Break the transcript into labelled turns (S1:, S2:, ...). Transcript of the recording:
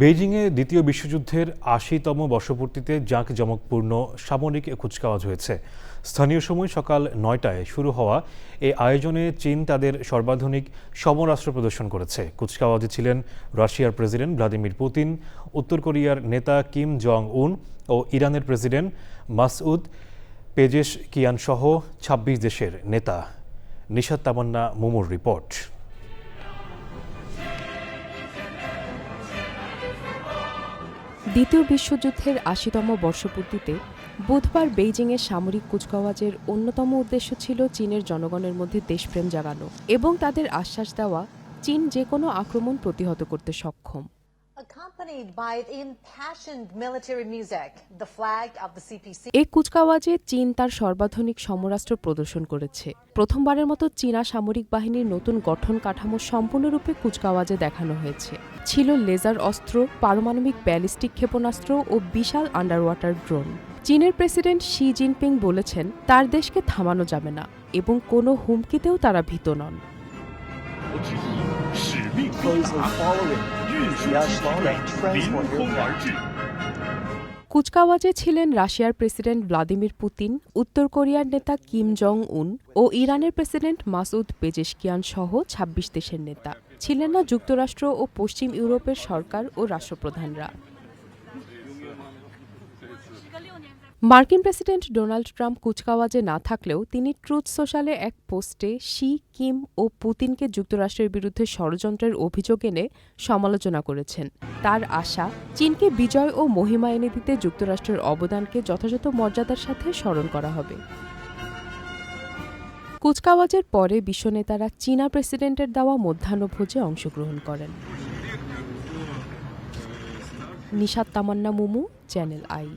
S1: বেইজিংয়ে দ্বিতীয় বিশ্বযুদ্ধের আশিতম বর্ষপূর্তিতে জাঁকজমকপূর্ণ সামরিক কুচকাওয়াজ হয়েছে। স্থানীয় সময় সকাল নয়টায় শুরু হওয়া এই আয়োজনে চীন তাদের সর্বাধুনিক সমরাস্ত্র প্রদর্শন করেছে। কুচকাওয়াজে ছিলেন রাশিয়ার প্রেসিডেন্ট ভ্লাদিমির পুতিন, উত্তর কোরিয়ার নেতা কিম জং উন ও ইরানের প্রেসিডেন্ট মাসউদ পেজেশ কিয়ান সহ ছাব্বিশ দেশের নেতা। নিশাত তামান্না মুমুর রিপোর্ট।
S2: দ্বিতীয় বিশ্বযুদ্ধের আশিতম বর্ষপূর্তিতে বুধবার বেইজিংয়ের সামরিক কুচকাওয়াজের অন্যতম উদ্দেশ্য ছিল চীনের জনগণের মধ্যে দেশপ্রেম জাগানো এবং তাদের আশ্বাস দেওয়া চীন যে কোনো আক্রমণ প্রতিহত করতে সক্ষম।
S3: Accompanied by impassioned military music, the flag of the CPC.
S2: এই কুচকাওয়াজে চীন তার সর্বাধুনিক সমরাস্ত্র প্রদর্শন করেছে। প্রথমবারের মতো চীনা সামরিক বাহিনীর নতুন গঠন কাঠামো সম্পূর্ণরূপে কুচকাওয়াজে দেখানো হয়েছে। ছিল লেজার অস্ত্র পারমাণবিক ব্যালিস্টিক ক্ষেপণাস্ত্র ও বিশাল আন্ডার ওয়াটার ড্রোন। চীনের প্রেসিডেন্ট শি জিনপিং বলেছেন তার দেশকে থামানো যাবে না এবং কোনো হুমকিতেও তারা ভীত নন।
S4: 我之一，使命必
S5: closely
S4: 达，
S5: following
S4: 运输
S5: the
S4: 机队
S5: Ashland
S4: 凌
S5: transport
S4: 空而
S5: aircraft.
S4: 至。
S2: কুচকাওয়াজে ছিলেন রাশিয়ার প্রেসিডেন্ট ভ্লাদিমির পুতিন উত্তর কোরিয়ার নেতা কিম জং উন ও ইরানের প্রেসিডেন্ট মাসুদ পেজেশকিয়ান সহ ২৬ দেশের নেতা ছিলেন না যুক্তরাষ্ট্র ও পশ্চিম ইউরোপের সরকার ও রাষ্ট্রপ্রধানরা মার্কিন প্রেসিডেন্ট ডোনাল্ড ট্রাম্প কুচকাওয়াজে না থাকলেও তিনি ট্রুথ সোশ্যালে এক পোস্টে শি, কিম ও পুতিনকে যুক্তরাষ্ট্রের বিরুদ্ধে ষড়যন্ত্রের অভিযোগ এনে সমালোচনা করেছেন। তার আশা, চীনকে বিজয় ও মহিমা এনে দিতে যুক্তরাষ্ট্রের অবদানকে যথাযথ মর্যাদার সাথে স্মরণ করা হবে। কুচকাওয়াজের পরে বিশ্বনেতারা চীনা প্রেসিডেন্টের দেওয়া মধ্যাহ্নভোজে অংশগ্রহণ করেন। Nishat Tamanna Mumu, channel I.